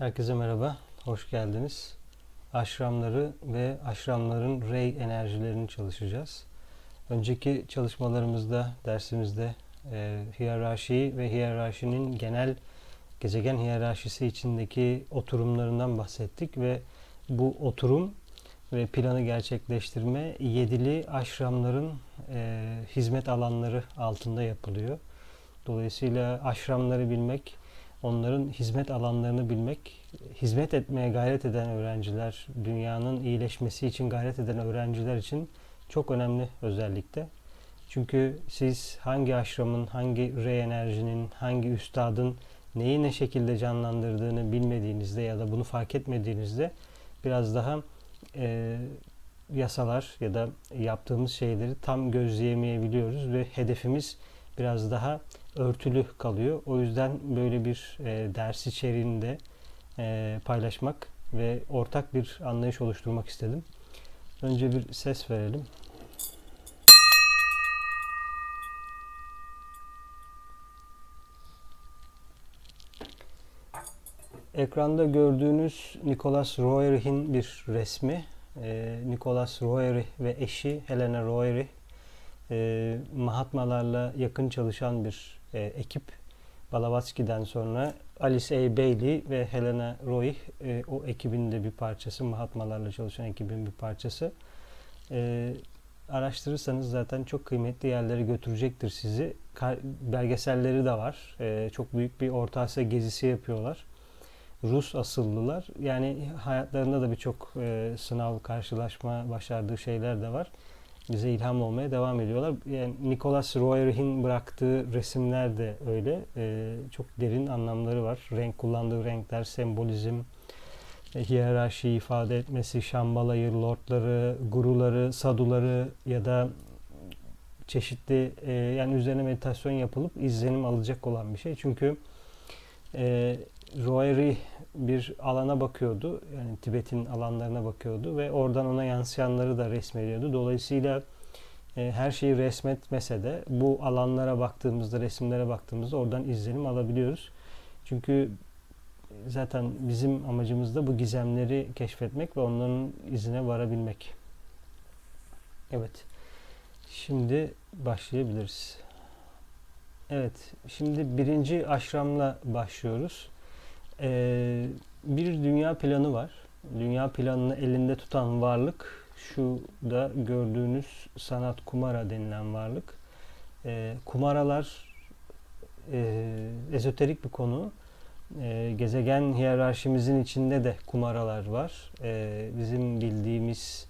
Herkese merhaba, hoş geldiniz. Aşramları ve aşramların rey enerjilerini çalışacağız. Önceki çalışmalarımızda, dersimizde e, hiyerarşiyi ve hiyerarşinin genel gezegen hiyerarşisi içindeki oturumlarından bahsettik ve bu oturum ve planı gerçekleştirme yedili aşramların e, hizmet alanları altında yapılıyor. Dolayısıyla aşramları bilmek, onların hizmet alanlarını bilmek, hizmet etmeye gayret eden öğrenciler, dünyanın iyileşmesi için gayret eden öğrenciler için çok önemli özellikle. Çünkü siz hangi aşramın, hangi rey enerjinin, hangi üstadın neyi ne şekilde canlandırdığını bilmediğinizde ya da bunu fark etmediğinizde biraz daha e, yasalar ya da yaptığımız şeyleri tam gözleyemeyebiliyoruz ve hedefimiz biraz daha örtülü kalıyor. O yüzden böyle bir e, ders içeriğinde e, paylaşmak ve ortak bir anlayış oluşturmak istedim. Önce bir ses verelim. Ekranda gördüğünüz Nicholas Roerich'in bir resmi. E, Nicholas Roerich ve eşi Helena Roerich e, Mahatmalarla yakın çalışan bir e, ekip. Blavatsky'den sonra Alice A. Bailey ve Helena Roy e, o ekibin de bir parçası. Mahatmalarla çalışan ekibin bir parçası. E, araştırırsanız zaten çok kıymetli yerlere götürecektir sizi. Kar, belgeselleri de var. E, çok büyük bir Orta Asya gezisi yapıyorlar. Rus asıllılar. Yani hayatlarında da birçok e, sınav, karşılaşma başardığı şeyler de var bize ilham olmaya devam ediyorlar. Yani Nicholas Roerich'in bıraktığı resimler de öyle. Ee, çok derin anlamları var. Renk kullandığı renkler, sembolizm, e, hiyerarşiyi ifade etmesi, şambalayı, lordları, guruları, saduları ya da çeşitli e, yani üzerine meditasyon yapılıp izlenim alacak olan bir şey. Çünkü e, Roerich bir alana bakıyordu. Yani Tibet'in alanlarına bakıyordu ve oradan ona yansıyanları da resmediyordu. Dolayısıyla e, her şeyi resmetmese de bu alanlara baktığımızda, resimlere baktığımızda oradan izlenim alabiliyoruz. Çünkü zaten bizim amacımız da bu gizemleri keşfetmek ve onların izine varabilmek. Evet. Şimdi başlayabiliriz. Evet. Şimdi birinci aşramla başlıyoruz. Ee, bir dünya planı var. Dünya planını elinde tutan varlık şu da gördüğünüz sanat kumara denilen varlık. Ee, kumaralar e, ezoterik bir konu. E, gezegen hiyerarşimizin içinde de kumaralar var. E, bizim bildiğimiz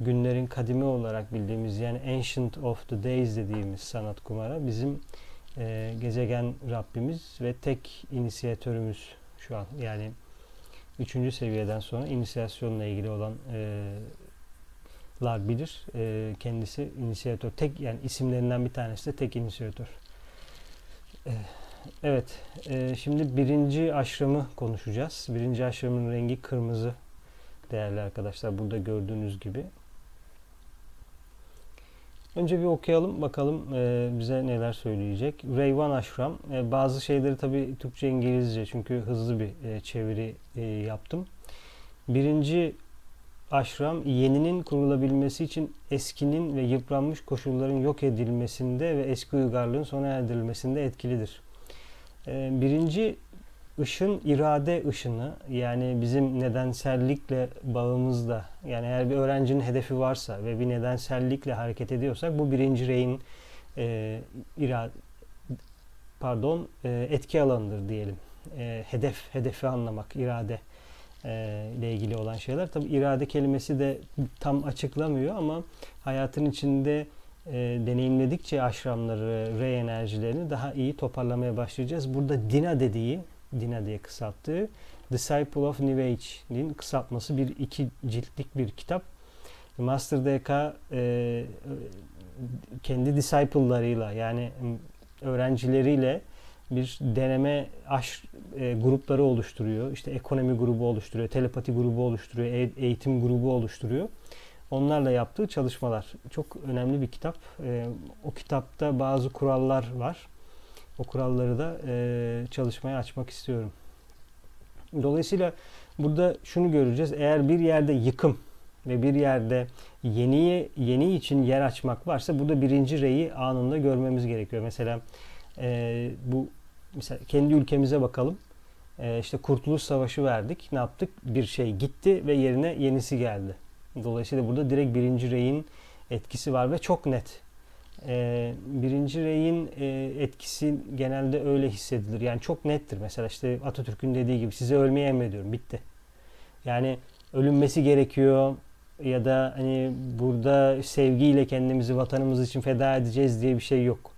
günlerin kadimi olarak bildiğimiz yani Ancient of the Days dediğimiz sanat kumara bizim e, gezegen Rabbimiz ve tek inisiyatörümüz şu an. Yani üçüncü seviyeden sonra inisiyasyonla ilgili olan e, lar bilir. E, kendisi inisiyatör. Tek yani isimlerinden bir tanesi de tek inisiyatör. E, evet. E, şimdi birinci aşramı konuşacağız. Birinci aşramın rengi kırmızı değerli arkadaşlar. Burada gördüğünüz gibi. Önce bir okuyalım bakalım e, bize neler söyleyecek. Reyvan Ashram. E, bazı şeyleri tabi Türkçe İngilizce çünkü hızlı bir e, çeviri e, yaptım. Birinci aşram yeninin kurulabilmesi için eskinin ve yıpranmış koşulların yok edilmesinde ve eski uygarlığın sona erdirilmesinde etkilidir. E, birinci ışın irade ışını yani bizim nedensellikle bağımızda yani eğer bir öğrencinin hedefi varsa ve bir nedensellikle hareket ediyorsak bu birinci reyin e, irade pardon e, etki alanıdır diyelim. E, hedef, hedefi anlamak, irade e, ile ilgili olan şeyler. Tabi irade kelimesi de tam açıklamıyor ama hayatın içinde e, deneyimledikçe aşramları, re enerjilerini daha iyi toparlamaya başlayacağız. Burada dina dediği Dina diye kısalttığı Disciple of New Age'nin kısaltması bir iki ciltlik bir kitap. Master DK e, kendi disciple'larıyla yani öğrencileriyle bir deneme aş e, grupları oluşturuyor. İşte ekonomi grubu oluşturuyor, telepati grubu oluşturuyor, e, eğitim grubu oluşturuyor. Onlarla yaptığı çalışmalar. Çok önemli bir kitap. E, o kitapta bazı kurallar var o kuralları da e, çalışmaya açmak istiyorum. Dolayısıyla burada şunu göreceğiz. Eğer bir yerde yıkım ve bir yerde yeniye yeni için yer açmak varsa burada birinci reyi anında görmemiz gerekiyor. Mesela e, bu mesela kendi ülkemize bakalım. E, işte Kurtuluş Savaşı verdik. Ne yaptık? Bir şey gitti ve yerine yenisi geldi. Dolayısıyla burada direkt birinci reyin etkisi var ve çok net. E, birinci reyin e, etkisi genelde öyle hissedilir. Yani çok nettir. Mesela işte Atatürk'ün dediği gibi size ölmeyi emrediyorum. Bitti. Yani ölünmesi gerekiyor ya da hani burada sevgiyle kendimizi vatanımız için feda edeceğiz diye bir şey yok.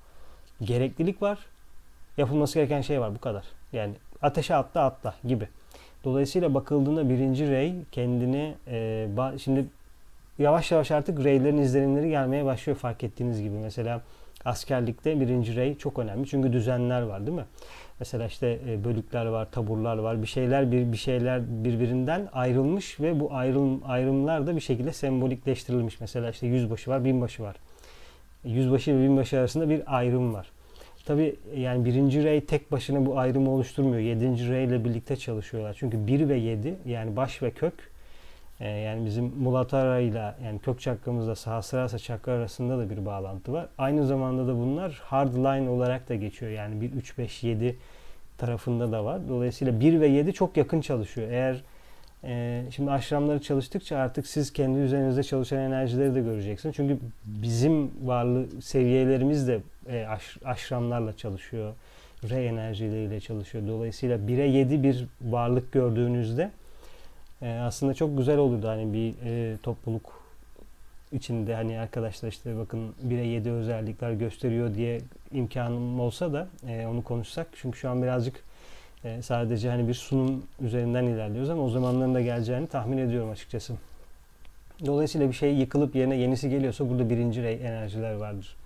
Gereklilik var. Yapılması gereken şey var bu kadar. Yani ateşe atla atla gibi. Dolayısıyla bakıldığında birinci rey kendini e, şimdi yavaş yavaş artık reylerin izlenimleri gelmeye başlıyor fark ettiğiniz gibi. Mesela askerlikte birinci rey çok önemli. Çünkü düzenler var değil mi? Mesela işte e, bölükler var, taburlar var. Bir şeyler bir bir şeyler birbirinden ayrılmış ve bu ayrım ayrımlar da bir şekilde sembolikleştirilmiş. Mesela işte yüzbaşı var, binbaşı var. Yüzbaşı ve binbaşı arasında bir ayrım var. Tabi yani birinci rey tek başına bu ayrımı oluşturmuyor. Yedinci rey ile birlikte çalışıyorlar. Çünkü 1 ve 7 yani baş ve kök e, yani bizim Mulatara ile yani kök çakramızla Sahasrara çakra arasında da bir bağlantı var. Aynı zamanda da bunlar hard line olarak da geçiyor. Yani 1, 3, 5, 7 tarafında da var. Dolayısıyla 1 ve 7 çok yakın çalışıyor. Eğer e, şimdi aşramları çalıştıkça artık siz kendi üzerinizde çalışan enerjileri de göreceksiniz. Çünkü bizim varlığı seviyelerimiz de e, aş, aşramlarla çalışıyor. Re enerjileriyle çalışıyor. Dolayısıyla 1'e 7 bir varlık gördüğünüzde e, aslında çok güzel olurdu hani bir e, topluluk içinde hani arkadaşlar işte bakın 1'e 7 özellikler gösteriyor diye imkanım olsa da e, onu konuşsak. Çünkü şu an birazcık e, sadece hani bir sunum üzerinden ilerliyoruz ama o zamanların da geleceğini tahmin ediyorum açıkçası. Dolayısıyla bir şey yıkılıp yerine yenisi geliyorsa burada birinci enerjiler vardır.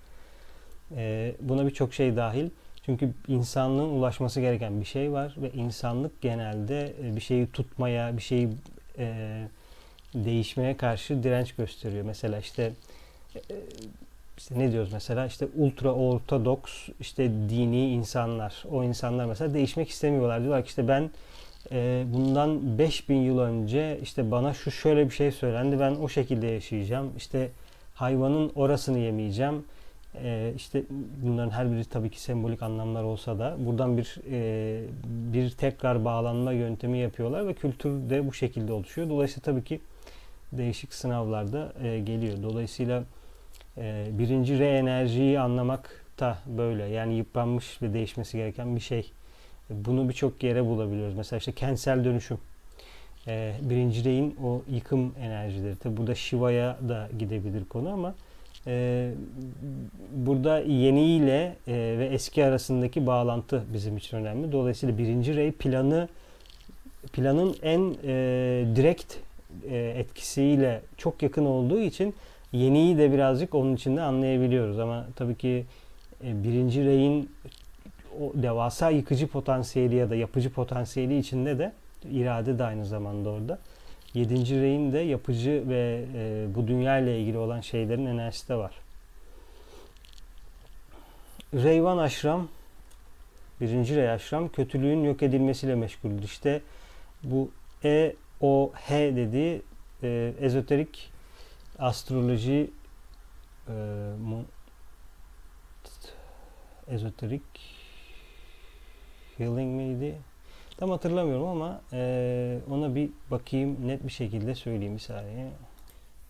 E, buna birçok şey dahil. Çünkü insanlığın ulaşması gereken bir şey var ve insanlık genelde e, bir şeyi tutmaya, bir şeyi e, değişmeye karşı direnç gösteriyor. Mesela işte e, işte ne diyoruz mesela işte ultra ortodoks işte dini insanlar. O insanlar mesela değişmek istemiyorlar. Diyorlar ki işte ben e, bundan 5000 yıl önce işte bana şu şöyle bir şey söylendi. Ben o şekilde yaşayacağım. İşte hayvanın orasını yemeyeceğim. E, işte bunların her biri tabii ki sembolik anlamlar olsa da buradan bir e, bir tekrar bağlanma yöntemi yapıyorlar ve kültür de bu şekilde oluşuyor. Dolayısıyla tabii ki değişik sınavlarda e, geliyor. Dolayısıyla e, birinci re enerjiyi anlamak da böyle. Yani yıpranmış ve değişmesi gereken bir şey. Bunu birçok yere bulabiliyoruz. Mesela işte kentsel dönüşüm. E, birinci reyin o yıkım enerjileri. Tabi burada Shiva'ya da gidebilir konu ama e, burada yeni ile e, ve eski arasındaki bağlantı bizim için önemli. Dolayısıyla birinci rey planı planın en e, direkt e, etkisiyle çok yakın olduğu için yeniyi de birazcık onun içinde anlayabiliyoruz. Ama tabii ki e, birinci reyin o devasa yıkıcı potansiyeli ya da yapıcı potansiyeli içinde de irade de aynı zamanda orada. Yedinci reyin de yapıcı ve e, bu dünya ile ilgili olan şeylerin enerjisi de var. Reyvan Aşram birinci Rey Aşram kötülüğün yok edilmesiyle meşguldür. İşte bu E, O, H dediği e, ezoterik astroloji e, mu, ezoterik healing miydi? Tam hatırlamıyorum ama e, ona bir bakayım net bir şekilde söyleyeyim bir saniye.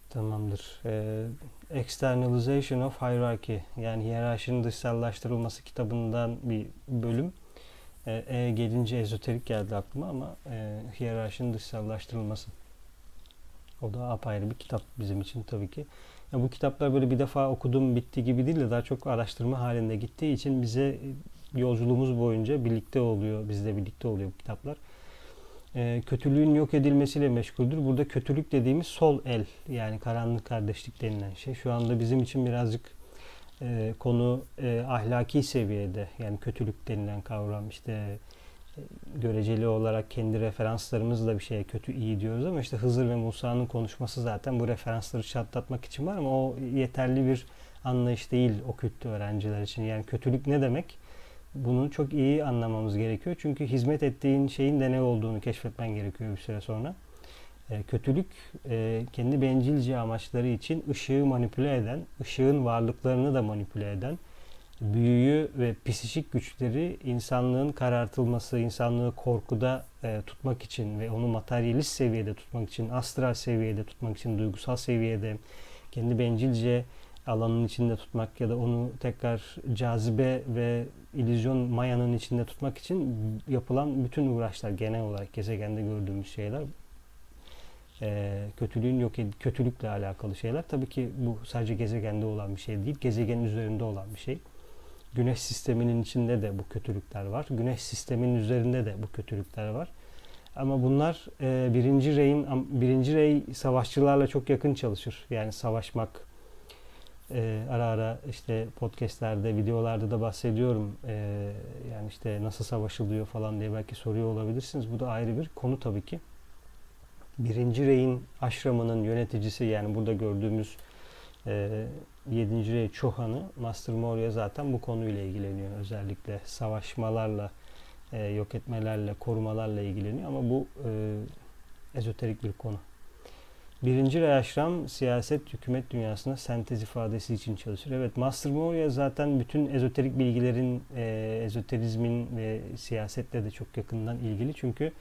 Tamamdır. E, Externalization of Hierarchy yani hiyerarşinin dışsallaştırılması kitabından bir bölüm. E, e gelince ezoterik geldi aklıma ama e, hiyerarşinin dışsallaştırılması. O da apayrı bir kitap bizim için tabii ki. Ya bu kitaplar böyle bir defa okudum bitti gibi değil de daha çok araştırma halinde gittiği için bize yolculuğumuz boyunca birlikte oluyor, bizle birlikte oluyor bu kitaplar. Ee, kötülüğün yok edilmesiyle meşguldür. Burada kötülük dediğimiz sol el yani karanlık kardeşlik denilen şey. Şu anda bizim için birazcık e, konu e, ahlaki seviyede yani kötülük denilen kavram işte e, göreceli olarak kendi referanslarımızla bir şeye kötü iyi diyoruz ama işte Hızır ve Musa'nın konuşması zaten bu referansları çatlatmak için var ama o yeterli bir anlayış değil o kültü öğrenciler için. Yani kötülük ne demek? Bunu çok iyi anlamamız gerekiyor. Çünkü hizmet ettiğin şeyin de ne olduğunu keşfetmen gerekiyor bir süre sonra. E, kötülük e, kendi bencilce amaçları için ışığı manipüle eden, ışığın varlıklarını da manipüle eden, büyüyü ve psikik güçleri insanlığın karartılması, insanlığı korkuda e, tutmak için ve onu materyalist seviyede tutmak için, astral seviyede tutmak için, duygusal seviyede kendi bencilce alanın içinde tutmak ya da onu tekrar cazibe ve illüzyon mayanın içinde tutmak için yapılan bütün uğraşlar genel olarak gezegende gördüğümüz şeyler e, kötülüğün yok kötülükle alakalı şeyler. Tabii ki bu sadece gezegende olan bir şey değil, gezegenin üzerinde olan bir şey. Güneş sisteminin içinde de bu kötülükler var. Güneş sisteminin üzerinde de bu kötülükler var. Ama bunlar e, birinci reyin birinci rey savaşçılarla çok yakın çalışır. Yani savaşmak e, ara ara işte podcastlerde, videolarda da bahsediyorum. E, yani işte nasıl savaşılıyor falan diye belki soruyor olabilirsiniz. Bu da ayrı bir konu tabii ki. Birinci reyin aşramının yöneticisi yani burada gördüğümüz e, 7. Rey Çohan'ı Master Moria zaten bu konuyla ilgileniyor. Özellikle savaşmalarla, e, yok etmelerle, korumalarla ilgileniyor ama bu e, ezoterik bir konu. Birinci Rey Aşram siyaset, hükümet dünyasına sentez ifadesi için çalışır. Evet Master Moria zaten bütün ezoterik bilgilerin, e, ezoterizmin ve siyasetle de çok yakından ilgili. Çünkü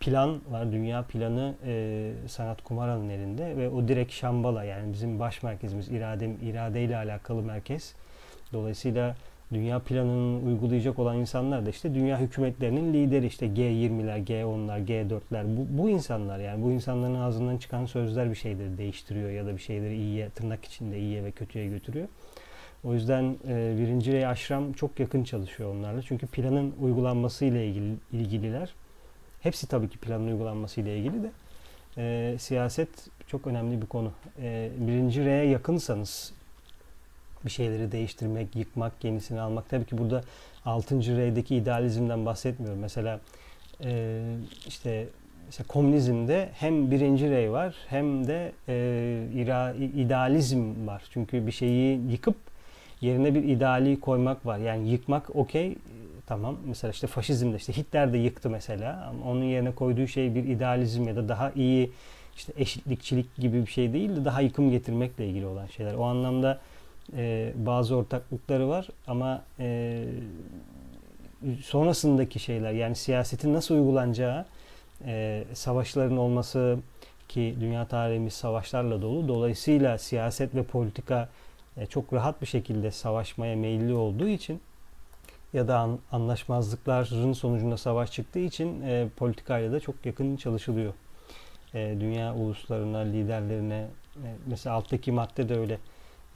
plan var, dünya planı e, Sanat Kumara'nın elinde ve o direkt Şambala yani bizim baş merkezimiz, irade, iradeyle alakalı merkez. Dolayısıyla dünya planını uygulayacak olan insanlar da işte dünya hükümetlerinin lideri işte G20'ler, G10'lar, G4'ler bu, bu insanlar yani bu insanların ağzından çıkan sözler bir şeyleri değiştiriyor ya da bir şeyleri iyiye tırnak içinde iyiye ve kötüye götürüyor. O yüzden e, birinci rey aşram çok yakın çalışıyor onlarla. Çünkü planın uygulanması ile ilgili ilgililer. Hepsi tabii ki planın uygulanması ile ilgili de. E, siyaset çok önemli bir konu. E, birinci R'ye yakınsanız bir şeyleri değiştirmek, yıkmak, yenisini almak. Tabii ki burada 6. R'deki idealizmden bahsetmiyorum. Mesela e, işte mesela komünizmde hem birinci rey var hem de e, ira, idealizm var. Çünkü bir şeyi yıkıp yerine bir ideali koymak var. Yani yıkmak okey tamam. Mesela işte faşizmde işte Hitler de yıktı mesela. Ama onun yerine koyduğu şey bir idealizm ya da daha iyi işte eşitlikçilik gibi bir şey değil de daha yıkım getirmekle ilgili olan şeyler. O anlamda e, bazı ortaklıkları var ama e, sonrasındaki şeyler yani siyasetin nasıl uygulanacağı e, savaşların olması ki dünya tarihimiz savaşlarla dolu. Dolayısıyla siyaset ve politika e, çok rahat bir şekilde savaşmaya meyilli olduğu için ya da an, anlaşmazlıkların sonucunda savaş çıktığı için e, politikayla da çok yakın çalışılıyor. E, dünya uluslarına, liderlerine e, mesela alttaki madde de öyle.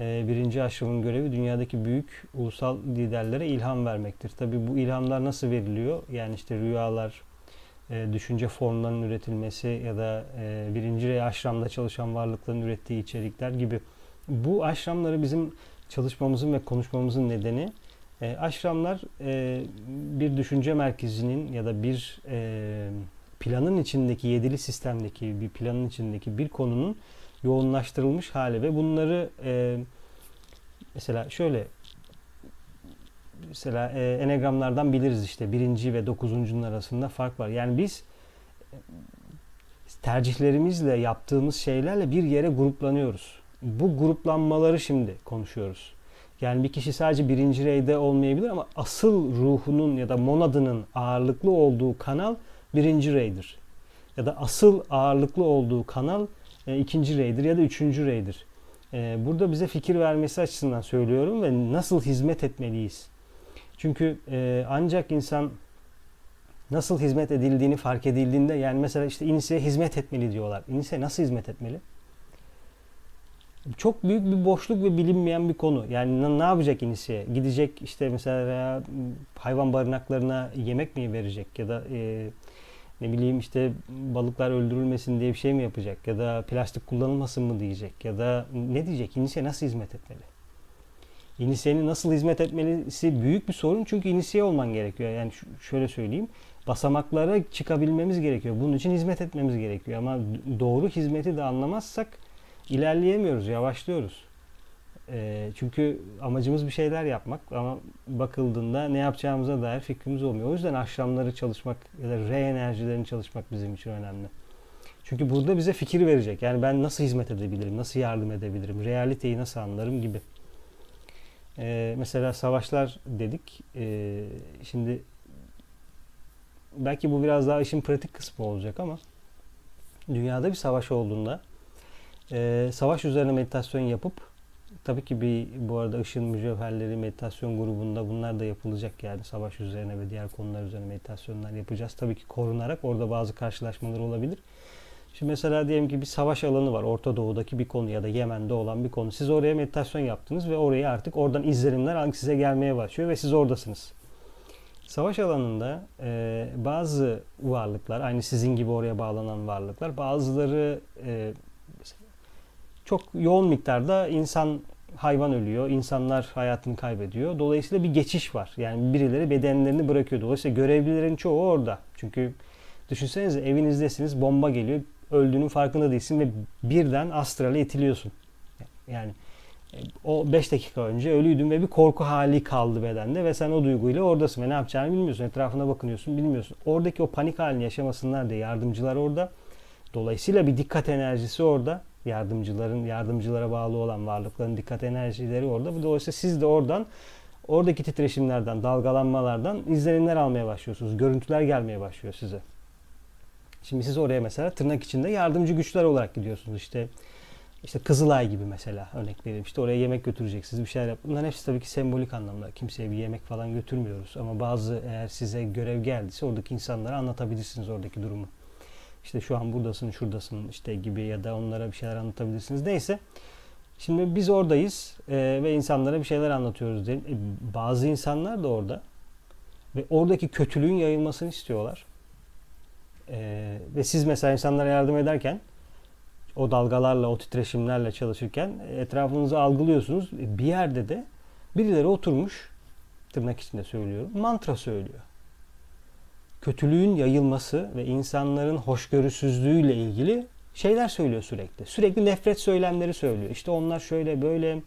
E, birinci aşramın görevi dünyadaki büyük ulusal liderlere ilham vermektir. Tabi bu ilhamlar nasıl veriliyor? Yani işte rüyalar, e, düşünce formlarının üretilmesi ya da e, birinci rey aşramda çalışan varlıkların ürettiği içerikler gibi. Bu aşramları bizim çalışmamızın ve konuşmamızın nedeni e, aşramlar bir düşünce merkezinin ya da bir planın içindeki yedili sistemdeki bir planın içindeki bir konunun yoğunlaştırılmış hali ve bunları e, mesela şöyle mesela e, enegramlardan biliriz işte birinci ve dokuzuncunun arasında fark var. Yani biz tercihlerimizle yaptığımız şeylerle bir yere gruplanıyoruz. Bu gruplanmaları şimdi konuşuyoruz. Yani bir kişi sadece birinci reyde olmayabilir ama asıl ruhunun ya da monadının ağırlıklı olduğu kanal birinci reydir. Ya da asıl ağırlıklı olduğu kanal e, ikinci reydir ya da üçüncü reydir. E, burada bize fikir vermesi açısından söylüyorum ve nasıl hizmet etmeliyiz. Çünkü e, ancak insan nasıl hizmet edildiğini fark edildiğinde yani mesela işte iniseye hizmet etmeli diyorlar. İniseye nasıl hizmet etmeli? Çok büyük bir boşluk ve bilinmeyen bir konu. Yani ne yapacak inisiye? Gidecek işte mesela hayvan barınaklarına yemek mi verecek ya da e, ne bileyim işte balıklar öldürülmesin diye bir şey mi yapacak ya da plastik kullanılmasın mı diyecek ya da ne diyecek? İnisiye nasıl hizmet etmeli? İnisiyenin nasıl hizmet etmelisi büyük bir sorun çünkü inisiye olman gerekiyor. Yani şöyle söyleyeyim basamaklara çıkabilmemiz gerekiyor. Bunun için hizmet etmemiz gerekiyor ama doğru hizmeti de anlamazsak ilerleyemiyoruz, yavaşlıyoruz. E, çünkü amacımız bir şeyler yapmak ama bakıldığında ne yapacağımıza dair fikrimiz olmuyor. O yüzden aşramları çalışmak ya da re enerjilerini çalışmak bizim için önemli. Çünkü burada bize fikir verecek. Yani ben nasıl hizmet edebilirim, nasıl yardım edebilirim, realiteyi nasıl anlarım gibi. Ee, mesela savaşlar dedik. Ee, şimdi belki bu biraz daha işin pratik kısmı olacak ama dünyada bir savaş olduğunda e, savaş üzerine meditasyon yapıp tabii ki bir bu arada ışın mücevherleri meditasyon grubunda bunlar da yapılacak yani savaş üzerine ve diğer konular üzerine meditasyonlar yapacağız. Tabii ki korunarak orada bazı karşılaşmalar olabilir. Şimdi mesela diyelim ki bir savaş alanı var. Orta Doğu'daki bir konu ya da Yemen'de olan bir konu. Siz oraya meditasyon yaptınız ve oraya artık oradan izlenimler size gelmeye başlıyor ve siz oradasınız. Savaş alanında e, bazı varlıklar, aynı sizin gibi oraya bağlanan varlıklar, bazıları e, çok yoğun miktarda insan hayvan ölüyor, insanlar hayatını kaybediyor. Dolayısıyla bir geçiş var. Yani birileri bedenlerini bırakıyor. Dolayısıyla görevlilerin çoğu orada. Çünkü düşünsenize evinizdesiniz, bomba geliyor, öldüğünün farkında değilsin ve birden astrale itiliyorsun. Yani e, o 5 dakika önce ölüydün ve bir korku hali kaldı bedende ve sen o duyguyla oradasın ve ne yapacağını bilmiyorsun. Etrafına bakınıyorsun, bilmiyorsun. Oradaki o panik halini yaşamasınlar diye yardımcılar orada. Dolayısıyla bir dikkat enerjisi orada. Yardımcıların, yardımcılara bağlı olan varlıkların dikkat enerjileri orada. Dolayısıyla siz de oradan oradaki titreşimlerden, dalgalanmalardan izlenimler almaya başlıyorsunuz. Görüntüler gelmeye başlıyor size. Şimdi siz oraya mesela tırnak içinde yardımcı güçler olarak gidiyorsunuz. İşte işte Kızılay gibi mesela örnek vereyim. İşte oraya yemek götüreceksiniz, bir şeyler yap. Bunların hepsi tabii ki sembolik anlamda. Kimseye bir yemek falan götürmüyoruz. Ama bazı eğer size görev geldiyse oradaki insanlara anlatabilirsiniz oradaki durumu. İşte şu an buradasın, şuradasın işte gibi ya da onlara bir şeyler anlatabilirsiniz. Neyse. Şimdi biz oradayız e, ve insanlara bir şeyler anlatıyoruz diyelim. E, bazı insanlar da orada ve oradaki kötülüğün yayılmasını istiyorlar. E, ve siz mesela insanlara yardım ederken o dalgalarla, o titreşimlerle çalışırken etrafınızı algılıyorsunuz. Bir yerde de birileri oturmuş, tırnak içinde söylüyorum, mantra söylüyor. Kötülüğün yayılması ve insanların hoşgörüsüzlüğüyle ilgili şeyler söylüyor sürekli. Sürekli nefret söylemleri söylüyor. İşte onlar şöyle böyle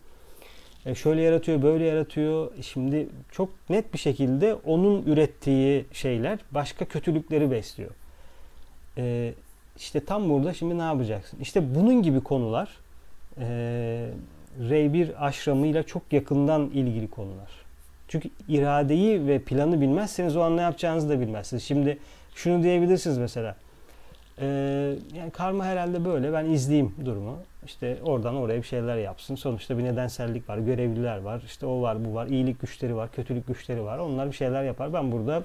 şöyle yaratıyor, böyle yaratıyor. Şimdi çok net bir şekilde onun ürettiği şeyler başka kötülükleri besliyor. Ee, işte tam burada şimdi ne yapacaksın? İşte bunun gibi konular e, R1 aşramıyla çok yakından ilgili konular. Çünkü iradeyi ve planı bilmezseniz o an ne yapacağınızı da bilmezsiniz. Şimdi şunu diyebilirsiniz mesela. E, yani karma herhalde böyle ben izleyeyim durumu. İşte oradan oraya bir şeyler yapsın. Sonuçta bir nedensellik var, görevliler var, işte o var, bu var, iyilik güçleri var, kötülük güçleri var. Onlar bir şeyler yapar. Ben burada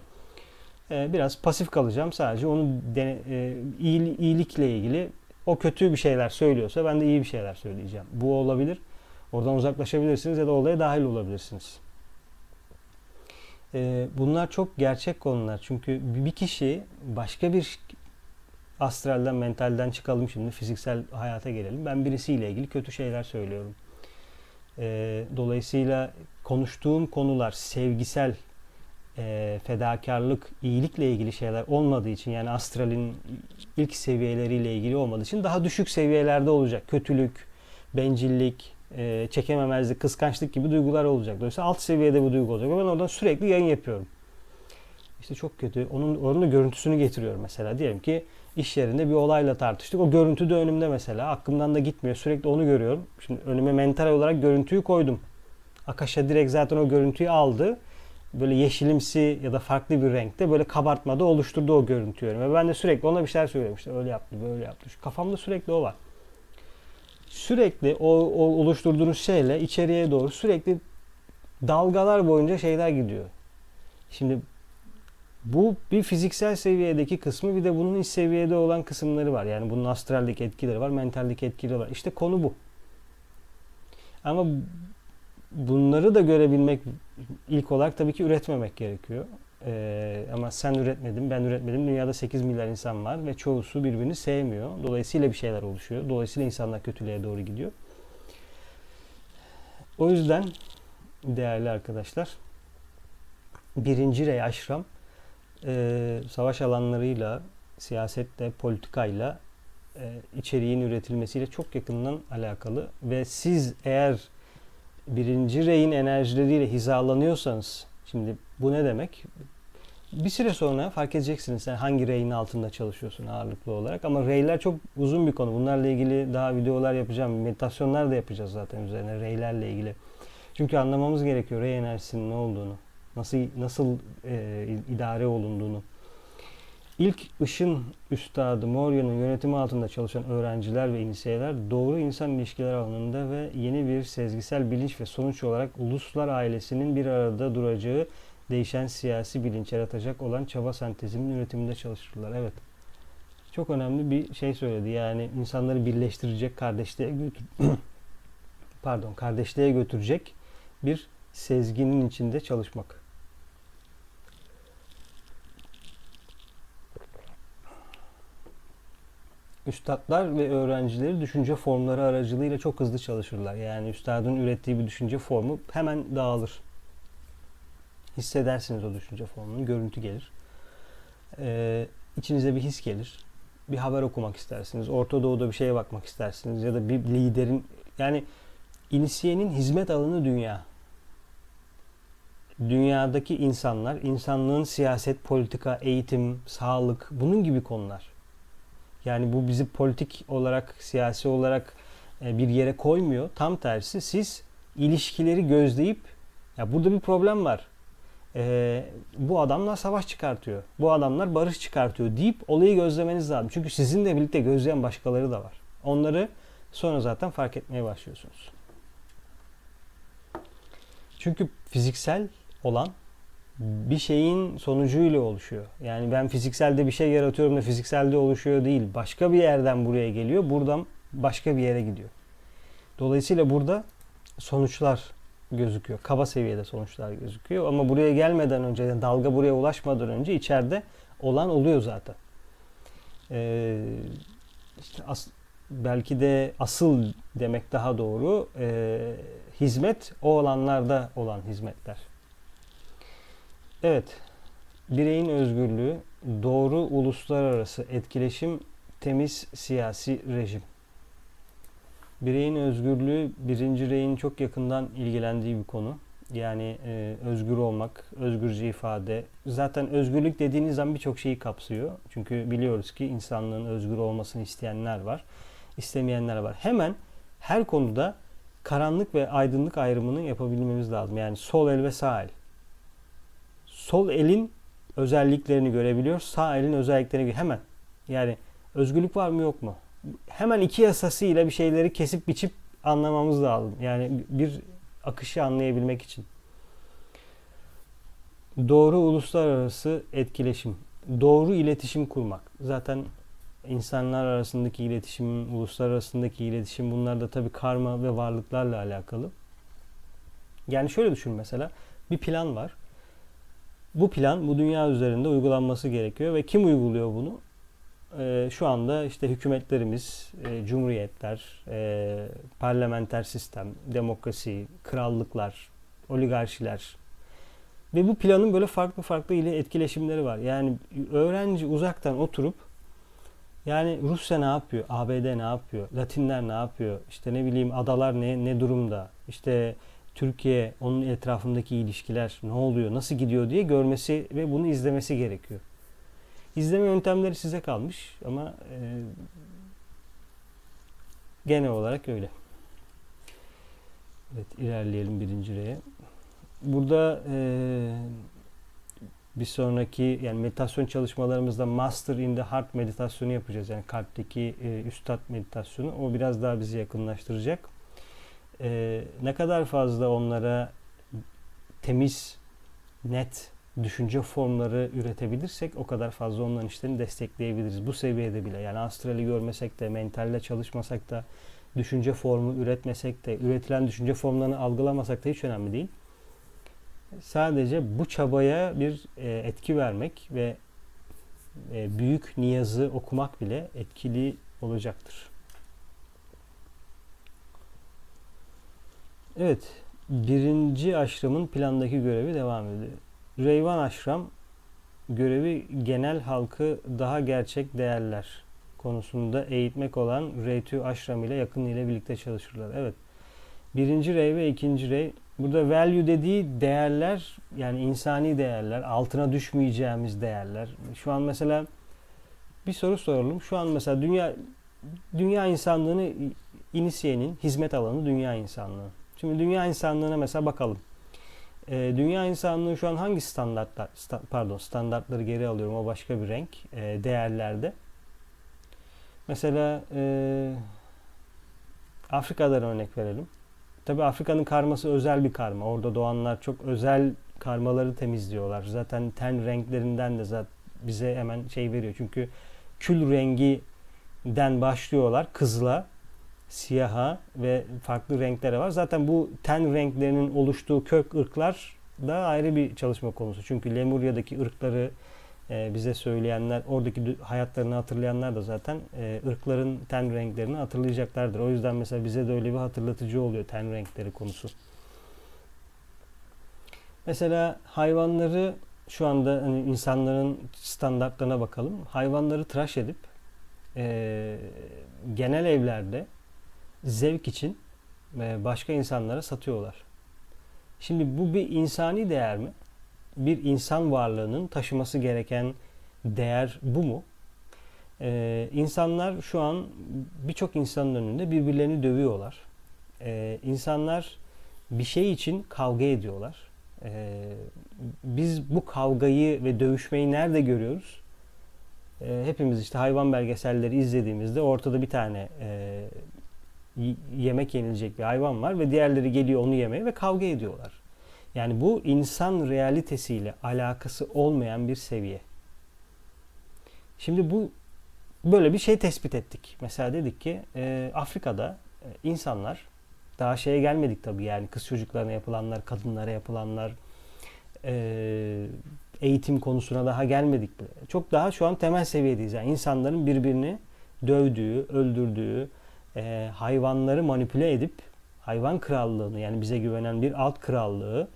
e, biraz pasif kalacağım. Sadece onu dene, e, iyilikle ilgili o kötü bir şeyler söylüyorsa ben de iyi bir şeyler söyleyeceğim. Bu olabilir. Oradan uzaklaşabilirsiniz ya da olaya dahil olabilirsiniz. E, bunlar çok gerçek konular. Çünkü bir kişi başka bir astralden, mentalden çıkalım şimdi fiziksel hayata gelelim. Ben birisiyle ilgili kötü şeyler söylüyorum. Dolayısıyla konuştuğum konular sevgisel e, fedakarlık, iyilikle ilgili şeyler olmadığı için yani astralin ilk seviyeleriyle ilgili olmadığı için daha düşük seviyelerde olacak. Kötülük, bencillik, e, çekememezlik, kıskançlık gibi duygular olacak. Dolayısıyla alt seviyede bu duygu olacak. Ben oradan sürekli yayın yapıyorum. İşte çok kötü. Onun, onun görüntüsünü getiriyorum mesela. Diyelim ki iş yerinde bir olayla tartıştık. O görüntü de önümde mesela. Aklımdan da gitmiyor. Sürekli onu görüyorum. Şimdi önüme mental olarak görüntüyü koydum. Akasha direkt zaten o görüntüyü aldı böyle yeşilimsi ya da farklı bir renkte böyle kabartmada oluşturdu o görüntüyü. Ve ben de sürekli ona bir şeyler söylüyorum. İşte öyle yaptı, böyle yaptı. Şu kafamda sürekli o var. Sürekli o, o oluşturduğunuz şeyle içeriye doğru sürekli dalgalar boyunca şeyler gidiyor. Şimdi bu bir fiziksel seviyedeki kısmı bir de bunun iç seviyede olan kısımları var. Yani bunun astraldeki etkileri var, mentaldeki etkileri var. İşte konu bu. Ama bunları da görebilmek ilk olarak tabii ki üretmemek gerekiyor. Ee, ama sen üretmedin, ben üretmedim. Dünyada 8 milyar insan var ve çoğusu birbirini sevmiyor. Dolayısıyla bir şeyler oluşuyor. Dolayısıyla insanlar kötülüğe doğru gidiyor. O yüzden değerli arkadaşlar birinci rey aşram e, savaş alanlarıyla, siyasetle, politikayla e, içeriğin üretilmesiyle çok yakından alakalı ve siz eğer birinci reyin enerjileriyle hizalanıyorsanız şimdi bu ne demek? Bir süre sonra fark edeceksiniz sen hangi reyin altında çalışıyorsun ağırlıklı olarak ama reyler çok uzun bir konu. Bunlarla ilgili daha videolar yapacağım. Meditasyonlar da yapacağız zaten üzerine reylerle ilgili. Çünkü anlamamız gerekiyor rey enerjisinin ne olduğunu. Nasıl nasıl e, idare olunduğunu. İlk ışın üstadı Moria'nın yönetimi altında çalışan öğrenciler ve inisiyeler doğru insan ilişkiler alanında ve yeni bir sezgisel bilinç ve sonuç olarak uluslar ailesinin bir arada duracağı değişen siyasi bilinç yaratacak olan çaba sentezinin üretiminde çalışırlar. Evet. Çok önemli bir şey söyledi. Yani insanları birleştirecek, kardeşliğe götür pardon, kardeşliğe götürecek bir sezginin içinde çalışmak. Üstadlar ve öğrencileri düşünce formları aracılığıyla çok hızlı çalışırlar. Yani üstadın ürettiği bir düşünce formu hemen dağılır. Hissedersiniz o düşünce formunu, görüntü gelir. Ee, içinize bir his gelir. Bir haber okumak istersiniz. Orta Doğu'da bir şeye bakmak istersiniz. Ya da bir liderin, yani inisiyenin hizmet alanı dünya. Dünyadaki insanlar, insanlığın siyaset, politika, eğitim, sağlık, bunun gibi konular. Yani bu bizi politik olarak, siyasi olarak e, bir yere koymuyor. Tam tersi siz ilişkileri gözleyip ya burada bir problem var. Ee, bu adamlar savaş çıkartıyor. Bu adamlar barış çıkartıyor deyip olayı gözlemeniz lazım. Çünkü sizinle birlikte gözleyen başkaları da var. Onları sonra zaten fark etmeye başlıyorsunuz. Çünkü fiziksel olan bir şeyin sonucuyla oluşuyor. Yani ben fizikselde bir şey yaratıyorum da fizikselde oluşuyor değil. Başka bir yerden buraya geliyor. Buradan başka bir yere gidiyor. Dolayısıyla burada sonuçlar gözüküyor. Kaba seviyede sonuçlar gözüküyor. Ama buraya gelmeden önce, yani dalga buraya ulaşmadan önce içeride olan oluyor zaten. Ee, işte as, belki de asıl demek daha doğru. E, hizmet o alanlarda olan hizmetler. Evet, bireyin özgürlüğü, doğru uluslararası etkileşim, temiz siyasi rejim. Bireyin özgürlüğü birinci reyin çok yakından ilgilendiği bir konu. Yani e, özgür olmak, özgürce ifade. Zaten özgürlük dediğiniz zaman birçok şeyi kapsıyor. Çünkü biliyoruz ki insanlığın özgür olmasını isteyenler var, istemeyenler var. Hemen her konuda karanlık ve aydınlık ayrımını yapabilmemiz lazım. Yani sol el ve sağ el. Sol elin özelliklerini görebiliyor, sağ elin özelliklerini hemen. Yani özgürlük var mı yok mu? Hemen iki yasasıyla bir şeyleri kesip biçip anlamamız lazım. Yani bir akışı anlayabilmek için. Doğru uluslararası etkileşim, doğru iletişim kurmak. Zaten insanlar arasındaki iletişim, uluslar arasındaki iletişim bunlar da tabii karma ve varlıklarla alakalı. Yani şöyle düşün mesela bir plan var. Bu plan bu dünya üzerinde uygulanması gerekiyor ve kim uyguluyor bunu? E, şu anda işte hükümetlerimiz, e, cumhuriyetler, e, parlamenter sistem, demokrasi, krallıklar, oligarşiler ve bu planın böyle farklı farklı ile etkileşimleri var. Yani öğrenci uzaktan oturup yani Rusya ne yapıyor, ABD ne yapıyor, Latinler ne yapıyor, işte ne bileyim adalar ne ne durumda, işte Türkiye onun etrafındaki ilişkiler ne oluyor, nasıl gidiyor diye görmesi ve bunu izlemesi gerekiyor. İzleme yöntemleri size kalmış ama e, genel olarak öyle. Evet ilerleyelim birinci reye. Burada e, bir sonraki yani meditasyon çalışmalarımızda Master in the Heart meditasyonu yapacağız. Yani kalpteki e, üstad meditasyonu. O biraz daha bizi yakınlaştıracak. E, ne kadar fazla onlara temiz, net düşünce formları üretebilirsek o kadar fazla onların işlerini destekleyebiliriz. Bu seviyede bile yani astrali görmesek de, mentalle çalışmasak da, düşünce formu üretmesek de, üretilen düşünce formlarını algılamasak da hiç önemli değil. Sadece bu çabaya bir e, etki vermek ve e, büyük niyazı okumak bile etkili olacaktır. Evet, birinci aşramın plandaki görevi devam ediyor. Reyvan Aşram görevi genel halkı daha gerçek değerler konusunda eğitmek olan Reytü Aşram ile yakın ile birlikte çalışırlar. Evet. Birinci rey ve ikinci rey. Burada value dediği değerler yani insani değerler, altına düşmeyeceğimiz değerler. Şu an mesela bir soru soralım. Şu an mesela dünya dünya insanlığını inisiyenin hizmet alanı dünya insanlığı. Şimdi dünya insanlığına mesela bakalım. Ee, dünya insanlığı şu an hangi standartlar sta- pardon standartları geri alıyorum o başka bir renk e, değerlerde. Mesela e, Afrika'dan örnek verelim. Tabii Afrika'nın karması özel bir karma. Orada doğanlar çok özel karmaları temizliyorlar. Zaten ten renklerinden de zaten bize hemen şey veriyor. Çünkü kül renginden başlıyorlar kızla, siyaha ve farklı renklere var. Zaten bu ten renklerinin oluştuğu kök ırklar da ayrı bir çalışma konusu. Çünkü Lemurya'daki ırkları e, bize söyleyenler, oradaki hayatlarını hatırlayanlar da zaten e, ırkların ten renklerini hatırlayacaklardır. O yüzden mesela bize de öyle bir hatırlatıcı oluyor ten renkleri konusu. Mesela hayvanları şu anda hani insanların standartlarına bakalım. Hayvanları tıraş edip e, genel evlerde zevk için e, başka insanlara satıyorlar. Şimdi bu bir insani değer mi? Bir insan varlığının taşıması gereken değer bu mu? Ee, insanlar şu an birçok insanın önünde birbirlerini dövüyorlar. Ee, insanlar bir şey için kavga ediyorlar. Ee, biz bu kavgayı ve dövüşmeyi nerede görüyoruz? Ee, hepimiz işte hayvan belgeselleri izlediğimizde ortada bir tane e, yemek yenilecek bir hayvan var ve diğerleri geliyor onu yemeye ve kavga ediyorlar. Yani bu insan realitesiyle alakası olmayan bir seviye. Şimdi bu böyle bir şey tespit ettik. Mesela dedik ki e, Afrika'da e, insanlar daha şeye gelmedik tabii yani kız çocuklarına yapılanlar, kadınlara yapılanlar, e, eğitim konusuna daha gelmedik. Çok daha şu an temel seviyedeyiz. Yani insanların birbirini dövdüğü, öldürdüğü, e, hayvanları manipüle edip hayvan krallığını yani bize güvenen bir alt krallığı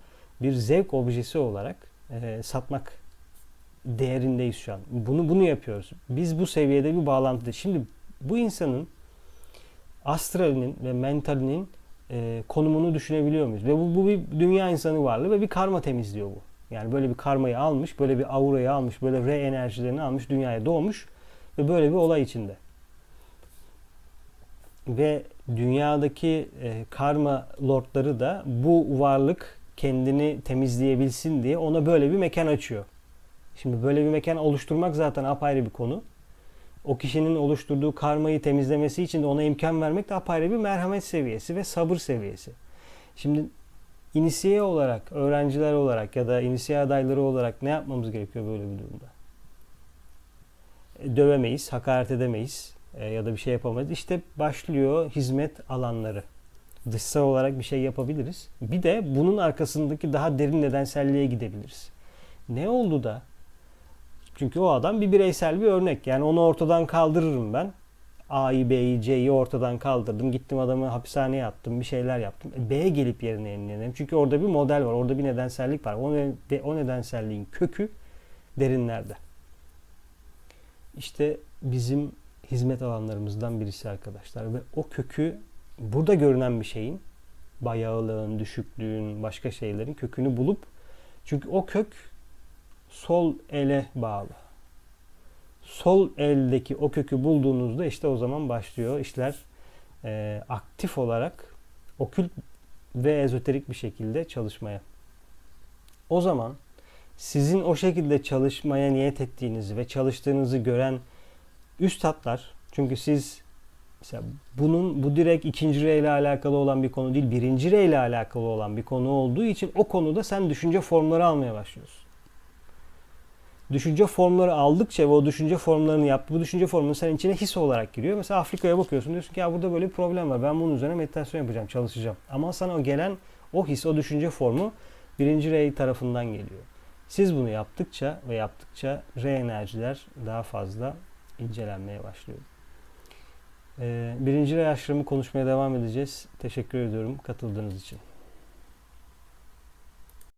bir zevk objesi olarak e, satmak değerindeyiz şu an. Bunu bunu yapıyoruz. Biz bu seviyede bir bağlantıda. Şimdi bu insanın astralinin ve mentalinin e, konumunu düşünebiliyor muyuz? Ve bu, bu bir dünya insanı varlığı ve bir karma temizliyor bu. Yani böyle bir karmayı almış, böyle bir aurayı almış, böyle re enerjilerini almış, dünyaya doğmuş ve böyle bir olay içinde. Ve dünyadaki e, karma lordları da bu varlık kendini temizleyebilsin diye ona böyle bir mekan açıyor. Şimdi böyle bir mekan oluşturmak zaten apayrı bir konu. O kişinin oluşturduğu karmayı temizlemesi için de ona imkan vermek de apayrı bir merhamet seviyesi ve sabır seviyesi. Şimdi inisiye olarak, öğrenciler olarak ya da inisiye adayları olarak ne yapmamız gerekiyor böyle bir durumda? E, Dövemeyiz, hakaret edemeyiz e, ya da bir şey yapamayız. İşte başlıyor hizmet alanları. Dışsal olarak bir şey yapabiliriz. Bir de bunun arkasındaki daha derin nedenselliğe gidebiliriz. Ne oldu da çünkü o adam bir bireysel bir örnek. Yani onu ortadan kaldırırım ben. A'yı, B'yi, C'yi ortadan kaldırdım. Gittim adamı hapishaneye attım. Bir şeyler yaptım. E, B'ye gelip yerine yenilerim. Çünkü orada bir model var. Orada bir nedensellik var. O, ne- o nedenselliğin kökü derinlerde. İşte bizim hizmet alanlarımızdan birisi arkadaşlar. Ve o kökü burada görünen bir şeyin bayağılığın, düşüklüğün, başka şeylerin kökünü bulup çünkü o kök sol ele bağlı. Sol eldeki o kökü bulduğunuzda işte o zaman başlıyor işler e, aktif olarak okült ve ezoterik bir şekilde çalışmaya. O zaman sizin o şekilde çalışmaya niyet ettiğinizi ve çalıştığınızı gören üst hatlar çünkü siz mesela bunun bu direkt ikinci re ile alakalı olan bir konu değil birinci re ile alakalı olan bir konu olduğu için o konuda sen düşünce formları almaya başlıyorsun düşünce formları aldıkça ve o düşünce formlarını yaptı. Bu düşünce formları senin içine his olarak giriyor. Mesela Afrika'ya bakıyorsun diyorsun ki ya burada böyle bir problem var. Ben bunun üzerine meditasyon yapacağım, çalışacağım. Ama sana o gelen o his, o düşünce formu birinci rey tarafından geliyor. Siz bunu yaptıkça ve yaptıkça re enerjiler daha fazla incelenmeye başlıyor. Ee, birinci aşramı konuşmaya devam edeceğiz. Teşekkür ediyorum katıldığınız için.